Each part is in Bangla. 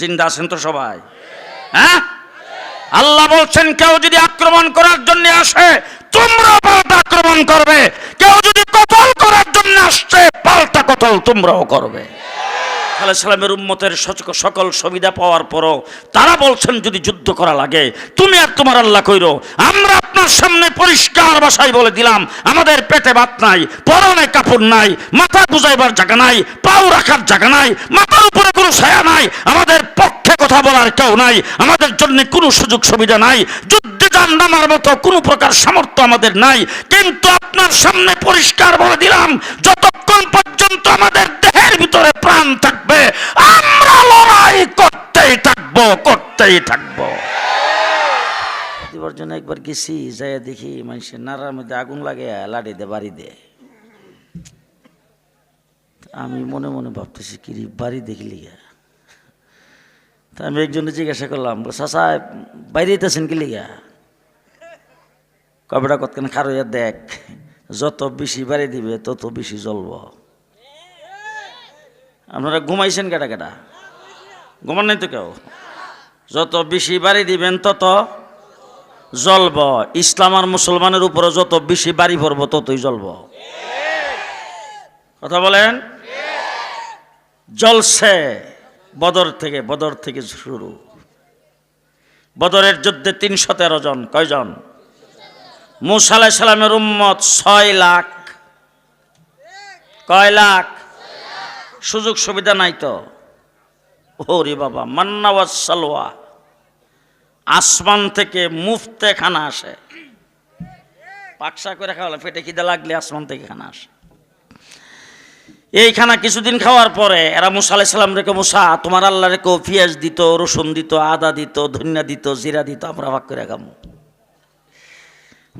জিন্দা আছেন তো সবাই? হ্যাঁ? আল্লাহ বলছেন, কেউ যদি আক্রমণ করার জন্য আসে, তোমরা পাল্টা আক্রমণ করবে। কেউ যদি কতল করার জন্য আসছে, পাল্টা কতল তোমরাও করবে। আলাহ সালামের উম্মতের সকল সুবিধা পাওয়ার পরও তারা বলছেন, যদি যুদ্ধ করা লাগে, তুমি আর তোমার আল্লাহ কইরো। আমরা আপনার সামনে পরিষ্কার ভাষায় বলে দিলাম, আমাদের পেটে ভাত নাই, পরনে কাপড় নাই, মাথা গুজাইবার জায়গা নাই, পাও রাখার জায়গা নাই, মাথার উপরে কোনো ছায়া নাই, আমাদের পক্ষে কথা বলার কেউ নাই, আমাদের জন্য কোনো সুযোগ সুবিধা নাই, যুদ্ধে নামার মতো কোনো প্রকার সামর্থ্য আমাদের নাই। কিন্তু আপনার সামনে পরিষ্কার বলে দিলাম যতক্ষণ পর্যন্ত আমাদের দেহের ভিতরে প্রাণ থাকবে আমরা লড়াই করতেই থাকব করতেই থাকব। দিবার জন্য একবার গেছি দেখি মানুষের মধ্যে আগুন লাগে লাড়ি দে বাড়ি দে। আমি মনে মনে ভাবতেছি কি রে, বাড়ি দেখলি তা আমি একজনে জিজ্ঞাসা করলাম চাষা বাইরে যেতেছেন কি লিগা? কবেটা কতক্ষণ খারইয়া দেখ, যত বেশি বাড়ি দিবে, তত বেশি জ্বলব। আপনারা ঘুমাইছেন কেটা কেটা? ঘুমান নাই তো কেউ? যত বেশি বাড়ি দিবেন, তত জ্বলব। ইসলাম আর মুসলমানের উপরে যত বেশি বাড়ি ভরব, ততই জ্বলব। কথা বলেন? জ্বলছে। বদর থেকে বদর থেকে শুরু। বদরের যুদ্ধে তিনশো তেরো জন, কয়জন? মুসা আলাহ সালামের উম্মত ছয় লাখ। কয় লাখ? সুযোগ সুবিধা নাই তো? ওরে বাবা মান্নাওয়াজ সালোয়া আসমান থেকে মুফতে খানা আসে। পাকসা করে খাওয়ালে পেটে খিদে লাগলে আসমান থেকে খানা আসে। এই খানা কিছুদিন খাওয়ার পরে এরা মুসা আলাই সাল্লাম রেখে, মুসা, তোমার আল্লাহ রেখে পেঁয়াজ দিত, রসুন দিত, আদা দিত, ধনিয়া দিত, জিরা দিত, আমরা ভাগ করে খামো।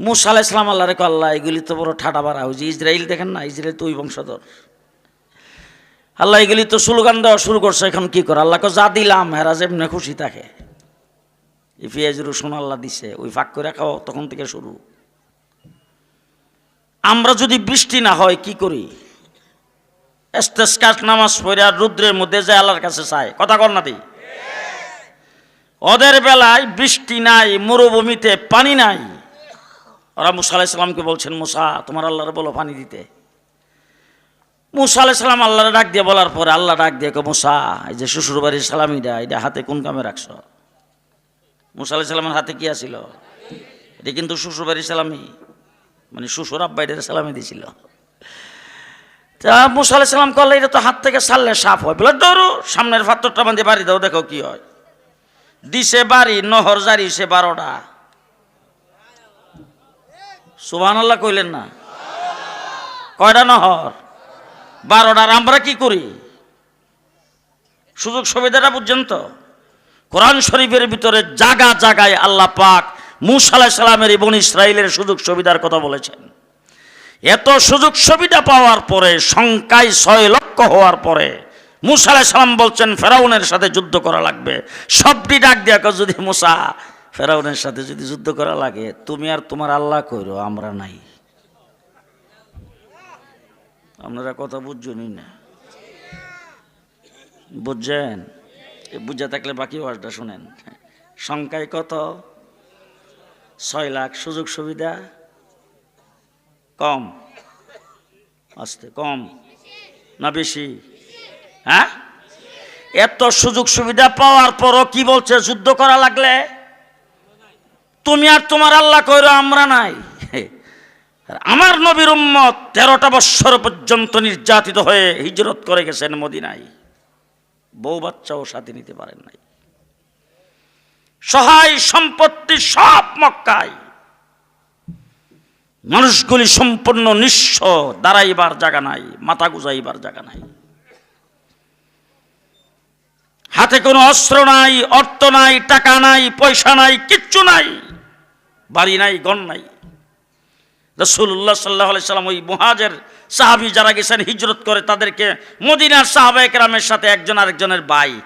মুসা আলাই সাল্লাম আল্লাহ রেখে আল্লাহ, এগুলি তো বড় ঠাটা বাড়া। হয়েছে ইসরায়েল দেখেন না ইসরায়েল তো ওই বংশধর। আল্লাহ, এগুলি তো স্লোগান দেওয়া শুরু করছে, এখন কি করে? আল্লাহকে যা দিলাম, হেরা যেমনি খুশি থাকে। পেঁয়াজ রসুন আল্লাহ দিছে, ওই ফাঁক করে খাও, তখন থেকে শুরু। আমরা যদি বৃষ্টি না হয়, কি করি? এস্তেস্কাস নামাজ পড়ে আর রুদ্রের মধ্যে যে আল্লাহর কাছে চায়। কথা কর না ওদের বেলায় বৃষ্টি নাই, মরুভূমিতে পানি নাই। ওরা মুসা আলাইসাল্লামকে বলছেন, মুসা, তোমার আল্লাহর বলো পানি দিতে। মুসা আলাইসাল্লাম আল্লাহর ডাক দিয়ে বলার পরে আল্লাহ ডাক দিয়ে মুসা, এই যে শ্বশুর বাড়ির সালামিটা, এটা হাতে কোন কামে রাখছ? মুসা আলাইসাল্লামের হাতে কি আছিল? এটা কিন্তু শ্বশুর বাড়ির সালামি মানে শ্বশুর আব্বাইদের সালামি দিছিল। তা মুসা আলাহ সাল্লাম করলে এটা তো হাত থেকে সারলে সাফ হয়। বলে, ধরো, সামনের ফাত্তরটা বান্ধে বাড়ি দাও, দেখো কি হয়। দিছে বাড়ি, নহর জারি সে বারোটা। সুবাহ আল্লাহ কইলেন না। কয়টা নহর? বারোটার আমরা কি করি? সুযোগ সুবিধাটা বুঝছেন তো? কোরআন শরীফের ভিতরে জাগা জাগায় আল্লাহ পাক মুসা আলাহ সাল্লামের এবং ইসরায়েলের সুযোগ সুবিধার কথা বলেছেন। এত সুযোগ সুবিধা পাওয়ার পরে সংখ্যায় ছয় লক্ষ হওয়ার পরে মুসা সালাম বলছেন ফেরাউনের সাথে যুদ্ধ করা লাগবে। সবটি ডাক দিয়া কয়, যদি মুসা ফেরাউনের সাথে যদি যুদ্ধ করা লাগে, তুমি আর তোমার আল্লাহ কইরো, আমরা নাই। আপনারা কথা বুঝছনি না। বুঝছেন? বুঝা থাকলে বাকি ওয়াজটা শুনেন। সংখ্যায় কত? ছয় লাখ, সুযোগ সুবিধা? কম। আস্তে, কম। না বেশি? হ্যাঁ? এত সুযোগ সুবিধা পাওয়ার পরও কি বলছে, যুদ্ধ করা লাগলে? তুমি আর তোমার আল্লাহ কইরো আমরা নাই। আমার নবীর উম্মত তেরোটা বৎসর পর্যন্ত নির্যাতিত হয়ে হিজরত করে গেছেন মদিনায়। বউ বাচ্চাও সাথে নিতে পারেন নাই। সহায় সম্পত্তি সব মক্কায়। মানুষগুলি সম্পূর্ণ নিঃস্ব, দাঁড়াইবার জায়গা নাই, মাথা গুজাইবার জায়গা নাই। হাতে কোনো অস্ত্র নাই, অর্থ নাই, টাকা নাই, পয়সা নাই, কিচ্ছু নাই। বাড়ি নাই, গণ নাই। রসুল্লাহ সাল্লাহ সাল্লাম ওই মহাজের সাহাবি যারা গেছেন, হিজরত করে, তাদেরকে মদিনার সাহাবা একরামের সাথে একজন আরেকজনের বাই।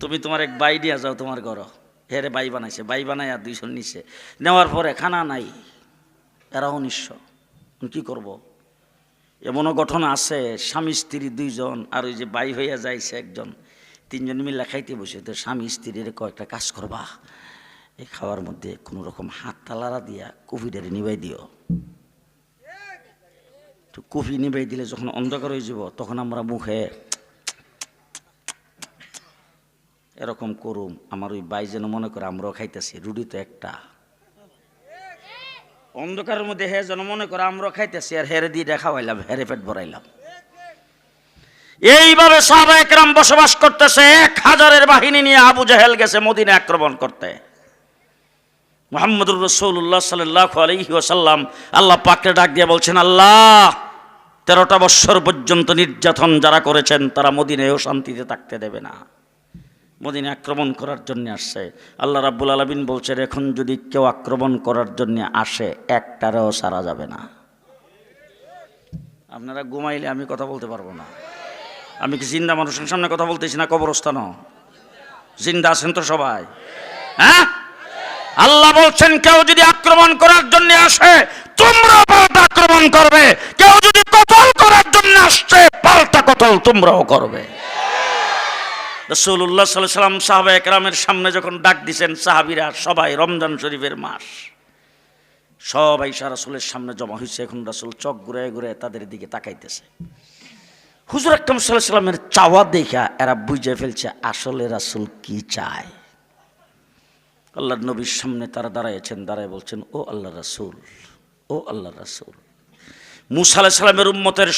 তুমি তোমার এক বাই দিয়া যাও তোমার ঘর। হেরে বাই বানাইছে, বাই বানাই আর দুইজন নিছে। নেওয়ার পরে খানা নাই। এরাও নিঃস্ব। কি করব। এমনও ঘটনা আছে, স্বামী, স্ত্রী দুইজন আর ওই যে বাই হইয়া যাইছে একজন। তিনজন মিলে খাইতে বসে, তো স্বামী, স্ত্রীর কয়েকটা কাজ করবা। এই খাওয়ার মধ্যে কোনো রকম হাত তালারা দিয়া কফিটারে নিবাই দিও। তো কফি নিবাই দিলে যখন অন্ধকার হয়ে যাব, তখন আমরা মুখে এরকম করুম। আমার ওই বাই যেন মনে করে আমরাও খাইতেছি, রুটি তো একটা। অন্ধকারের মধ্যে হে যেন মনে করে আমরাও খাইতেছি, আর হেরে দিয়ে দেখা খাওয়াইলাম হেরে পেট ভরাইলাম। এইভাবে সাহাবা একরাম বসবাস করতেছে, এক হাজারের বাহিনী নিয়ে আবু জাহেল গেছে মদিনে আক্রমণ করতে। মোহাম্মদুর রসৌল্লাহ সাল্লাহ আলহি ওসাল্লাম আল্লাহ পাককে ডাক দিয়ে বলছেন, আল্লাহ, তেরোটা বৎসর পর্যন্ত নির্যাতন যারা করেছেন, তারা মদিনেও শান্তিতে থাকতে দেবে না। মদিনে আক্রমণ করার জন্য আসছে। আল্লাহ রাব্বুল আলমিন বলছেন, এখন যদি কেউ আক্রমণ করার জন্য আসে, একটারেও সারা যাবে না। আপনারা ঘুমাইলে আমি কথা বলতে পারব না। আমি কি জিন্দা মানুষের সামনে কথা বলতেছি না কবরস্থানও? জিন্দা আছেন তো সবাই। হ্যাঁ? আল্লাহ বলছেন, কেউ যদি আক্রমণ করার জন্য আসে তোমরা পাল্টা আক্রমণ করবে। কেউ যদি কতল করার জন্য আসছে, পাল্টা কতল তোমরাও করবে। রসুল্লাহ সাল্লাহ সাল্লাম সাহাবা একরামের সামনে যখন ডাক দিছেন, সাহাবিরা সবাই রমজান শরীফের মাস। সবাই সারা রাসুলের সামনে জমা হয়েছে এখন রাসুল চক ঘুরে ঘুরে তাদের দিকে তাকাইতেছে। হুজুর আকরম সাল্লাহ সাল্লামের চাওয়া দেখা এরা বুঝে ফেলছে, আসলে রাসুল কি চায়? আল্লাহ নবীর সামনে তারা দাঁড়াইছেন দাঁড়ায় বলছেন, ও আল্লাহ রাসুল, ও আল্লাহ রাসুল। মুসা সালামের উম্মতের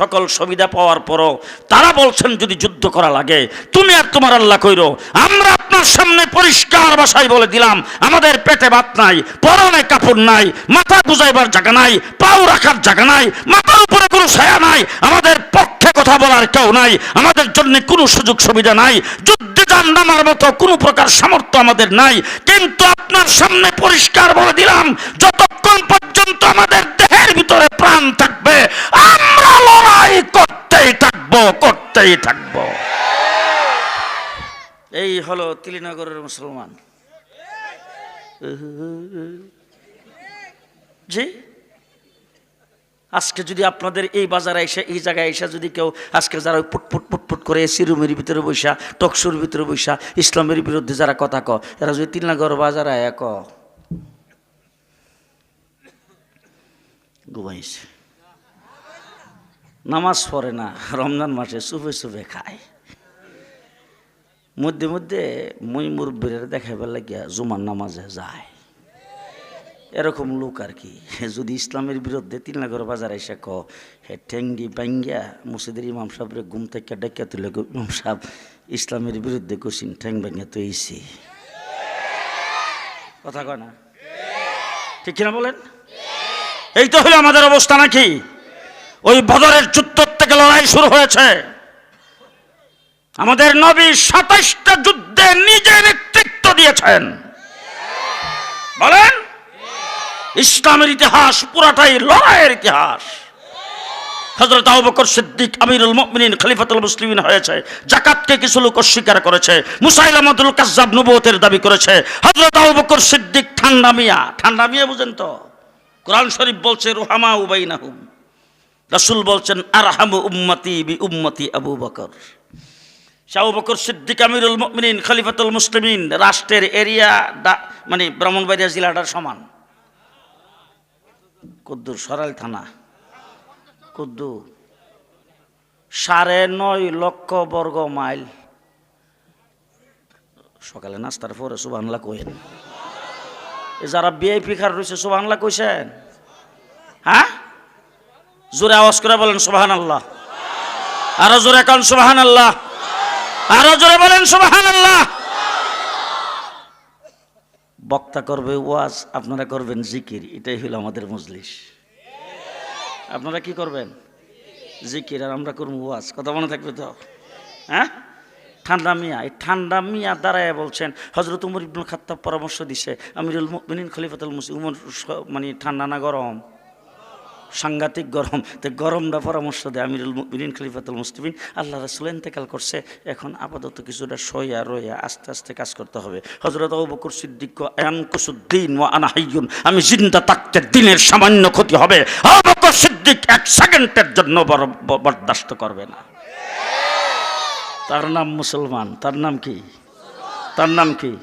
সকল সুবিধা পাওয়ার পরও তারা বলছেন, যদি যুদ্ধ করা লাগে, তুমি আর তোমার আল্লাহ কইরো, আমরা আপনার সামনে পরিষ্কার ভাষায় বলে দিলাম, আমাদের পেটে ভাত নাই, পরনে কাপড় নাই, মাথা গুজাইবার জায়গা নাই, পাও রাখার জায়গা নাই, মাথার উপরে কোনো ছায়া নাই, আমাদের পক্ষে কথা বলার কেউ নাই, আমাদের জন্য কোনো সুযোগ সুবিধা নাই, যুদ্ধে যান নামার মতো কোনো প্রকার সামর্থ্য আমাদের নাই, কিন্তু আপনার সামনে পরিষ্কার বলে দিলাম, যতক্ষণ পর্যন্ত আমাদের দেহের ভিতরে প্রাণ থাকবে, আমরা লড়াই করতেই থাকব করতেই থাকব। হলো তিলিনগরের মুসলমান। জি? আজকে যদি আপনাদের এই বাজারে এসে, এই জায়গায় এসে যদি কেউ আজকে যারা ওই পুটপুট পুটপুট করে এসি রুমের ভিতরে বৈশা টকসুর ভিতরে বৈশা ইসলামের বিরুদ্ধে যারা কথা ক এরা যদি তিলনাগর বাজারে এক ঘুমাইছে। নামাজ পড়ে না, রমজান মাসে চুপে চুপে খায়। মধ্যে মধ্যে মই মুরব্বীর দেখাইবার লাগিয়া জুমার নামাজে যায়। এরকম লোক আর কি। যদি ইসলামের বিরুদ্ধে তিলনাগর বাজার এসে ক হে ঠেঙ্গি বাঙ্গিয়া মসজিদের ইমাম সাহেবের ঘুম থেকে ডেকে তুলে ইমাম সাহেব, ইসলামের বিরুদ্ধে কছিন ঠ্যাং ভাঙ্গিয়া তো কথা কয় না? ঠিক কিনা বলেন? এই তো হলো আমাদের অবস্থা নাকি? ওই বদরের যুদ্ধ থেকে লড়াই শুরু হয়েছে। আমাদের নবী সাতাইশটা যুদ্ধে নিজে নেতৃত্ব দিয়েছেন। বলেন? ইসলামের ইতিহাস পুরাটাই লড়াইয়ের ইতিহাস। হজরত আবু বকর সিদ্দিক, আমিরুল মুমিনিন, খলিফাতুল মুসলিমিন হয়েছে। জাকাতকে কিছু লোক অস্বীকার করেছে। মুসাইলামাতুল কাজ্জাব নবুয়তের দাবি করেছে। হজরত আবু বকর সিদ্দিক ঠান্ডা মিয়া। ঠান্ডা মিয়া বুঝেন তো? কোরআন শরীফ বলছে রুহামা উবাইনাহুম রাসূল বলছেন, আরহামু উম্মতি বি উম্মতি আবু বকর। শাহু বকর সিদ্দিক আমিরুল মুমিনিন, খলিফাতুল মুসলিমিন, রাষ্ট্রের এরিয়া মানে ব্রাহ্মণবাড়িয়া জেলাটার সমান। কুদ্দুর সরাইল থানা। কুদ্দু সাড়ে নয় লক্ষ বর্গ মাইল। সকালে নাস্তার পরে সুবাংলা কইেন। যারা বিআইপি খার রয়েছে সুবাংলা কইছেন? হ্যাঁ? জোরে আওয়াজ করে বলেন সুবাহান আল্লাহ আরও জোরে কান সুবাহান আল্লাহ আরও জোরে বলেন সুবাহান আল্লাহ বক্তা করবে ওয়াজ, আপনারা করবেন জিকির, এটাই হলো আমাদের মজলিস। আপনারা কি করবেন? জিকির, আর আমরা করব ওয়াজ। কথা মনে থাকবে তো? হ্যাঁ? ঠান্ডা মিয়া, এই ঠান্ডা মিয়া দাঁড়ায় বলছেন হজরত উমর ইবনুল খাত্তাব পরামর্শ দিছে, আমিরুল মুমিনিন খলিফাতুল মুসলিম, উমর মানে ঠান্ডা না গরম? সাংঘাতিক গরম। তো গরমটা পরামর্শ দেয় আমিরুল মুমিনিন, খলিফাতুল মুসলিমিন। আল্লাহ রাসুল ইন্তেকাল করছে, এখন আপাতত কিছুটা সইয়া রইয়া আস্তে আস্তে কাজ করতে হবে। হজরত আবু বকর সিদ্দিক আয়ানকুসুদ্দিন ওয়া আনা হাইয়ুন, আমি জিন্দা থাকতে দিনের সামান্য ক্ষতি হবে। আবু বকর সিদ্দিক এক সেকেন্ডের জন্য বর- বরদাস্ত করবে না। তার নাম মুসলমান, তার নাম কি? তার নাম কি?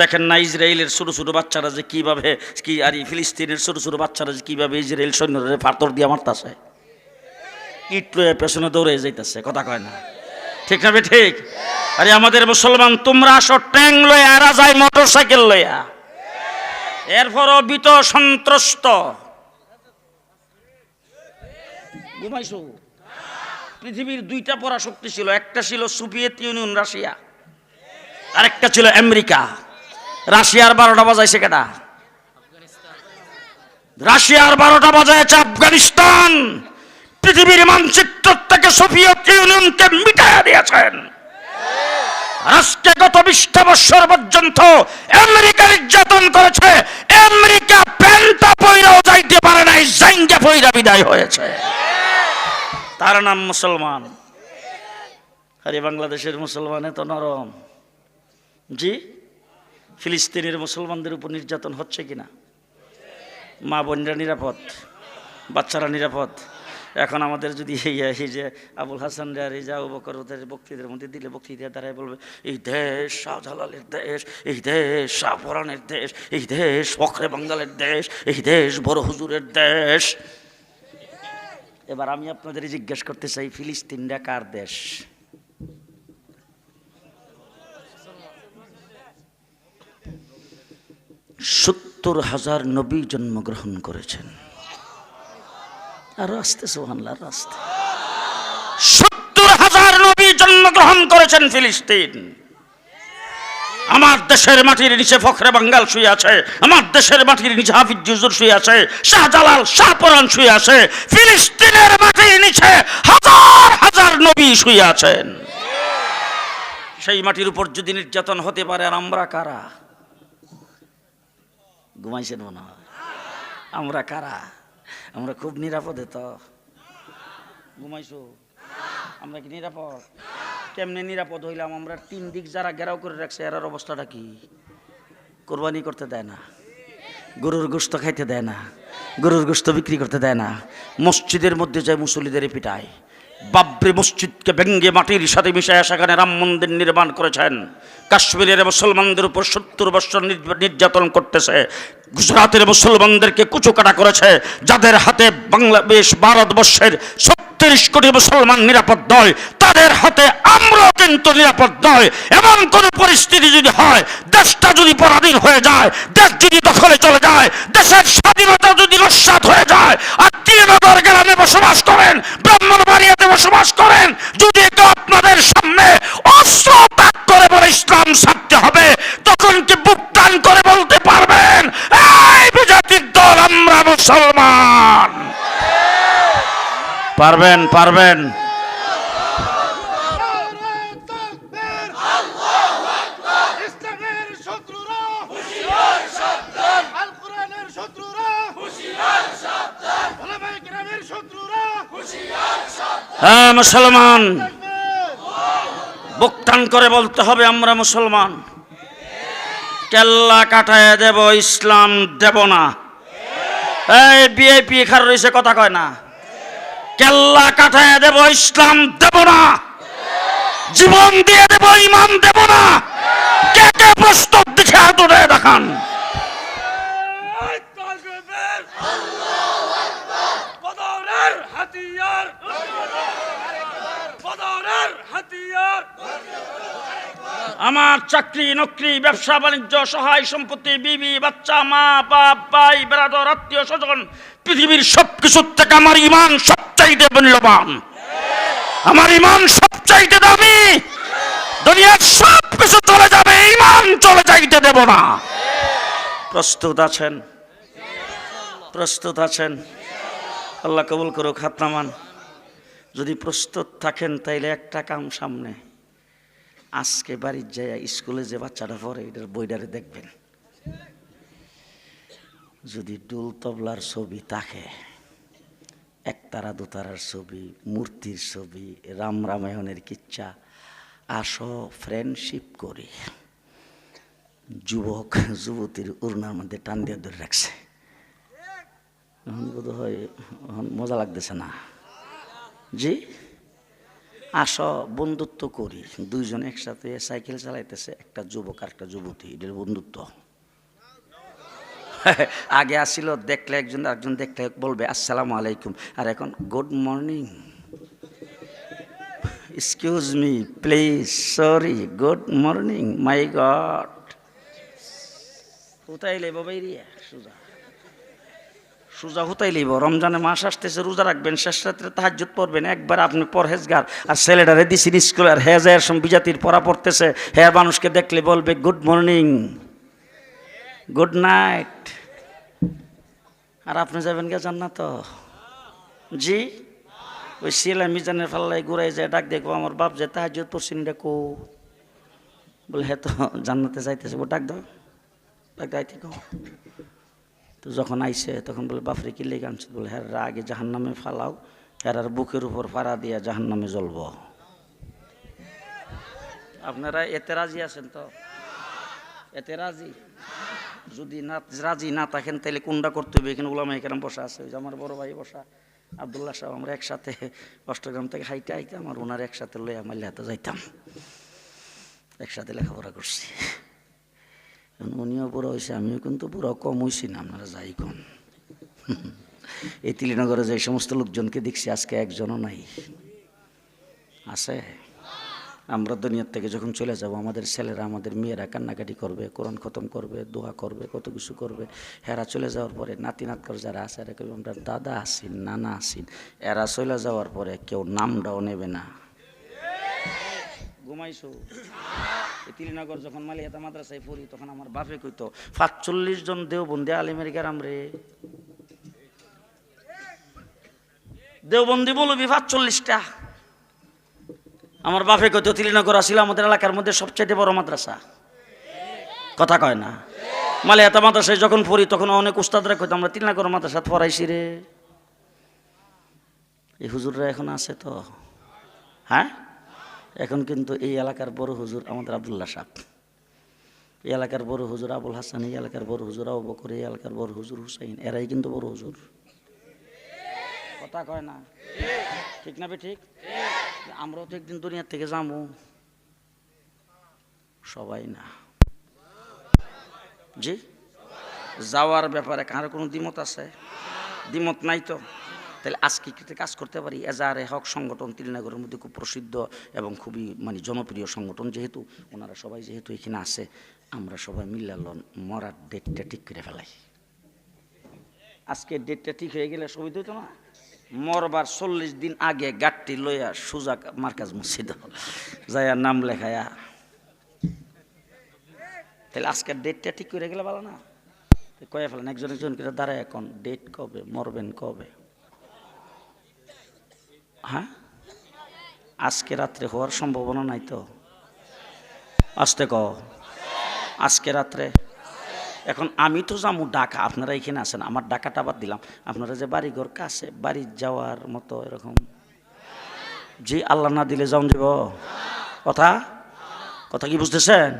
দেখেন না, ইসরায়েলের ছোটো ছোটো বাচ্চারা যে কীভাবে কি আর ফিলিস্তিনের ছোটো ছোটো বাচ্চারা যে কীভাবে ইসরায়েল সৈন্যরা ফাতর দিয়ে মারতাছে। ইট লয়ে পেছনে দৌড়ে যাইতেছে, কথা কয় না। ঠিক না ঠিক? আরে আমাদের মুসলমান, তোমরা আসো ট্যাং লইয়া এরা যায় মোটর সাইকেল লইয়া। এরপরও বিত সন্ত্রস্ত। পৃথিবীর দুইটা পরাশক্তি ছিল, একটা ছিল সোভিয়েত ইউনিয়ন, রাশিয়া। আরেকটা ছিল আমেরিকা। রাশিয়ার বারোটা বাজাইছে কেটা রাশিয়ার বারোটা বাজাইছে আফগানিস্তান। পৃথিবীর মানচিত্র থেকে সোভিয়েত ইউনিয়নকে মিটাইয়া দিয়েছেন। আজকে গত বিশটা বছর পর্যন্ত আমেরিকা নির্যাতন করেছে। আমেরিকা প্যান্টা পইরাও যাইতে পারে নাই, জাইঙ্গা পইরা বিদায় হয়েছে। তার নাম মুসলমান। আরে বাংলাদেশের মুসলমান তো নরম। জি? ফিলিস্তিনের মুসলমানদের উপর নির্যাতন হচ্ছে কিনা? মা বোনরা নিরাপদ, বাচ্চারা নিরাপদ? এখন আমাদের যদি এই এই যে আবুল হাসান আর এই যে আবু ওদের বক্তৃতার মধ্যে দিলে বক্তৃতা দ্বারাই বলবে, এই দেশ শাহজালালের দেশ, এই দেশ শাহপরানের দেশ, এই দেশ ফখরে বাঙ্গালের দেশ, এই দেশ বড় হুজুরের দেশ। এবার আমি আপনাদের জিজ্ঞেস করতে চাই ফিলিস্তিনটা কার দেশ? সত্তর হাজার নবী জন্মগ্রহণ করেছেন। আর আসতে সোহানলা আর আসতে। সত্তর হাজার নবী জন্মগ্রহণ করেছেন ফিলিস্তিন। আমার দেশের মাটির নিচে ফখরে বাঙ্গাল শুয়ে আছে। আমার দেশের মাটির নিচে হাফিজ জুজুর শুয়ে আছে। শাহজালাল শাহপরান শুয়ে আছে। ফিলিস্তিনের মাটির নিচে হাজার হাজার নবী শুয়ে আছেন। সেই মাটির উপর যদি নির্যাতন হতে পারে, আর আমরা কারা? ঘুমাইছেন মনে হয়। আমরা কারা? আমরা খুব নিরাপদে তো। ঘুমাইছো? আমরা কি নিরাপদ? কেমনে নিরাপদ হইলাম? আমরা তিন দিক যারা ঘেরাও করে রাখছে, এরার অবস্থাটা কি? কোরবানি করতে দেয় না। গরুর গোস্ত খাইতে দেয় না। গরুর গোস্ত বিক্রি করতে দেয় না। মসজিদের মধ্যে যায় মুসল্লিদের পিটায়। বাবরি মসজিদকে ভেঙ্গে মাটির সাথে মিশায় সেখানে রাম মন্দির নির্মাণ করেছেন। কাশ্মীরের মুসলমানদের উপর সত্তর বছর নির- নির্যাতন করতেছে। গুজরাতের মুসলমানদেরকে কুচুকাটা করেছে। যাদের হাতে বাংলাদেশ, ভারতবর্ষের ছত্রিশ কোটি মুসলমান নিরাপদ নয়। তাদের হাতে আমরাও কিন্তু নিরাপদ নয়। এমন কোন পরিস্থিতি যদি হয়, দেশটা যদি পরাধীন হয়ে যায়, দেশ যদি দখলে চলে যায়, দেশের স্বাধীনতা যদি নস্বাত হয়ে যায়, আর তিননগর গ্রামে বসবাস করেন, ব্রাহ্মণবাড়িয়াতে বসবাস করেন, যদি কেউ আপনাদের সামনে অস্ত্র ত্যাগ করে বলে ইসলাম ছাড়তে হবে, তখন কি বুক টান করে বলতে পারবেন? এই বিজাতির দল, আমরা মুসলমান। শত্রুরা পারবেন হ্যাঁ মুসলমান। বুক টান করে বলতে হবে আমরা মুসলমান। কেল্লা কাটায় দেব ইসলাম দেব না। এই বিএপি এখানে রয়েছে কথা কয় না। কেল্লা কাটায় দেব, ইসলাম দেব না। জীবন দিয়ে দেব, ইমান দেব না। কে কে প্রস্তুত দেখে হাত দেখান। হাতিয়ার। হাতিয়ার। আমার চাকরি, নকরি, ব্যবসা, বাণিজ্য, সহায় সম্পত্তি, বিবি, বাচ্চা, মা, বাপ, ভাই, বেড়াদর, আত্মীয় স্বজন, পৃথিবীর সব কিছুর থেকে আমার ইমান সবচাইতে মূল্যবান। আমার ইমান সবচাইতে দামি। দুনিয়ার সব কিছু চলে যাবে, ইমান চলে যাইতে দেব না। প্রস্তুত আছেন? প্রস্তুত আছেন? আল্লাহ কবুল করুক, হাত নামান। যদি প্রস্তুত থাকেন, তাইলে একটা কাম সামনে। আজকে বাড়ির যায় স্কুলে যে বাচ্চাটা পড়ে, এটার বইডারে দেখবেন। যদি ডুল তবলার ছবি থাকে, একতারা দুতারার ছবি, মূর্তির ছবি, রাম রামায়ণের কিচ্ছা আসো ফ্রেন্ডশিপ করি যুবক, যুবতীর উড়নার মধ্যে টান দিয়ে ধরে রাখছে। এখন বোধ হয় মজা লাগতেছে না। জি? আসো বন্ধুত্ব করি। দুইজন একসাথে সাইকেল চালাইতেছে, একটা যুবক আর একটা যুবতী এটার বন্ধুত্ব। আগে আসছিল দেখলে একজন একজন দেখলে বলবে, আসসালামু আলাইকুম। আর এখন, good morning. Excuse me, please, sorry, good morning, my God. কোথায় লেব বাইরিয়া সুজা? সুজা হতাই লইব। রমজানে মাস আসতেছে, রোজা রাখবেন, শেষ রাত্রে তাহাজ্জুদ পড়বেন। একবার আপনি পরহেজগার, আর ছেলেটারে দিছেন স্কুল, আর হ্যাঁ যায় সব বিজাতির পড়া পড়তেছে হ্যাঁ মানুষকে দেখলে বলবে, গুড মর্নিং, গুড নাইট। আর আপনি যাবেন কে জান না তো জি? ওই শিলা মিজানের ফাল্লাই ঘুরাই যায়, ডাক দেখব আমার বাপ যে তাহাজ্জুদ পড়ছেন দেখো বলে হ্যাঁ তো জান্নাতে যাইতেছে। ও ডাক দাও, ডাক দাইতে কো তো যখন আইসে তখন বলে, বাপরে, কি লেগে আনছে বলে হ্যাঁ আগে জাহান নামে ফালাও আর বুকের উপর ফাড়া দিয়া জাহান নামে জ্বলব। আপনারা এতে রাজি আছেন তো? এতে রাজি? যদি না, রাজি না থাকেন তাহলে কোনটা করতে হবে এখানে ওলামা এখানে বসা আছে, ওই যে আমার বড় ভাই বসা, আবদুল্লাহ সাহেব, আমরা একসাথে অষ্টগ্রাম থেকে হাইটে আইতাম আর ওনার একসাথে লই আমার যাইতাম। একসাথে লেখাপড়া করছি। উনিও বুড়ো হয়েছে আমিও কিন্তু বুড়ো কম হয়েছি না, আপনারা যাই কম এই তিলিনগরে যে সমস্ত লোকজনকে দেখছি, আজকে একজনও নাই। আছে? আমরা দুনিয়ার থেকে যখন চলে যাব, আমাদের ছেলেরা, আমাদের মেয়েরা কান্নাকাটি করবে, কোরআন খতম করবে, দোয়া করবে, কত কিছু করবে। হেরা চলে যাওয়ার পরে নাতি নাতকর যারা আছে, এরা কেউ আমরা দাদা আসিন নানা আসিন এরা চলে যাওয়ার পরে কেউ নামটাও নেবে না। ঘুমাইছো? তিলিনগর যখন মালিয়াতা মাদ্রাসায় পড়ি, তখন আমার বাপে কইতো পাঁচচল্লিশ জন দেওবন্দি আলিমের গ্রাম রে। দেওবন্দি বলবি পাঁচচল্লিশটা আমার বাপে কইতো তিলিনগর আসিল আমাদের এলাকার মধ্যে সবচেয়ে বড় মাদ্রাসা। কথা কয় না। মালিয়াতা মাদ্রাসায় যখন পড়ি, তখন অনেক উস্তাদরা কইতো, আমরা তিলিনগর মাদ্রাসা পড়াইছি রে। এই হুজুররা এখন আছে তো? হ্যাঁ? এখন কিন্তু এই এলাকার বড় হুজুর আমাদের আবদুল্লাহ সাহ এই এলাকার বড় হুজুর আবুল হাসান, এই এলাকার বড় হুজুর আবু বকর, এই এলাকার বড় হুজুর হুসাইন, এরাই কিন্তু বড় হুজুর। কথা কয় না? ঠিক না ঠিক? আমরাও তো একদিন দুনিয়ার থেকে যাব। সবাই না। জি? যাওয়ার ব্যাপারে কার কোনো দ্বিমত আছে? দ্বিমত নাই তো? তাহলে আজকে কাজ করতে পারি? এজারে হক সংগঠন তিলনগরের মধ্যে খুব প্রসিদ্ধ এবং খুবই মানে জনপ্রিয় সংগঠন যেহেতু, ওনারা সবাই যেহেতু এখানে আছে, আমরা সবাই মিল্লালন মরার ডেটটা ঠিক করে ফেলাই। আজকে ডেটটা ঠিক হয়ে গেলে সুবিধা হইতো না? মরবার চল্লিশ দিন আগে গাঠটি লইয়া সুজা মার্কাজ মসজিদ যাইয়া নাম লেখায়া তাহলে আজকের ডেটটা ঠিক করে গেলে ভালো না? তো কয়ে ফেলেন, একজন একজন করে দাঁড়ায় এখন, ডেট কবে, মরবেন কবে? হ্যাঁ? আজকে রাত্রে হওয়ার সম্ভাবনা নাই তো? আসতে ক আজকে রাত্রে? এখন আমি তো যাব ডাকা আপনারা এখানে আছেন, আমার ডাকাটা বাদ দিলাম। আপনারা যে বাড়িঘর কাছে, বাড়ি যাওয়ার মতো এরকম। জি, আল্লাহ না দিলে যাও যাব কথা? কথা কি বুঝতেছেন?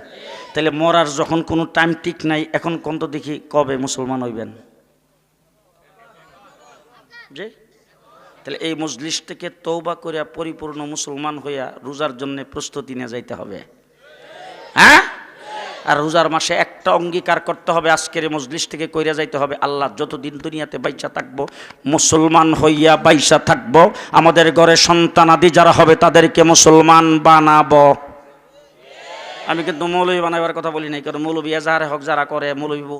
তাহলে মরার যখন কোনো টাইম ঠিক নাই, এখন কোন তো দেখি কবে মুসলমান হইবেন? জি? তাহলে এই মজলিস থেকে তৌবা করিয়া পরিপূর্ণ মুসলমান হইয়া রোজার জন্য প্রস্তুতি নিয়ে যাইতে হবে। হ্যাঁ? আর রোজার মাসে একটা অঙ্গীকার করতে হবে, আজকের মজলিস থেকে কইরা যাইতে হবে, আল্লাহ যতদিন দুনিয়াতে বাইচা থাকব, মুসলমান হইয়া বাইসা থাকব, আমাদের ঘরে সন্তানাদি যারা হবে তাদেরকে মুসলমান বানাবো। আমি কিন্তু মৌলবী বানাবার কথা বলি নাই, কারণ মৌলবী এজাহারে হক যারা করে মৌলবী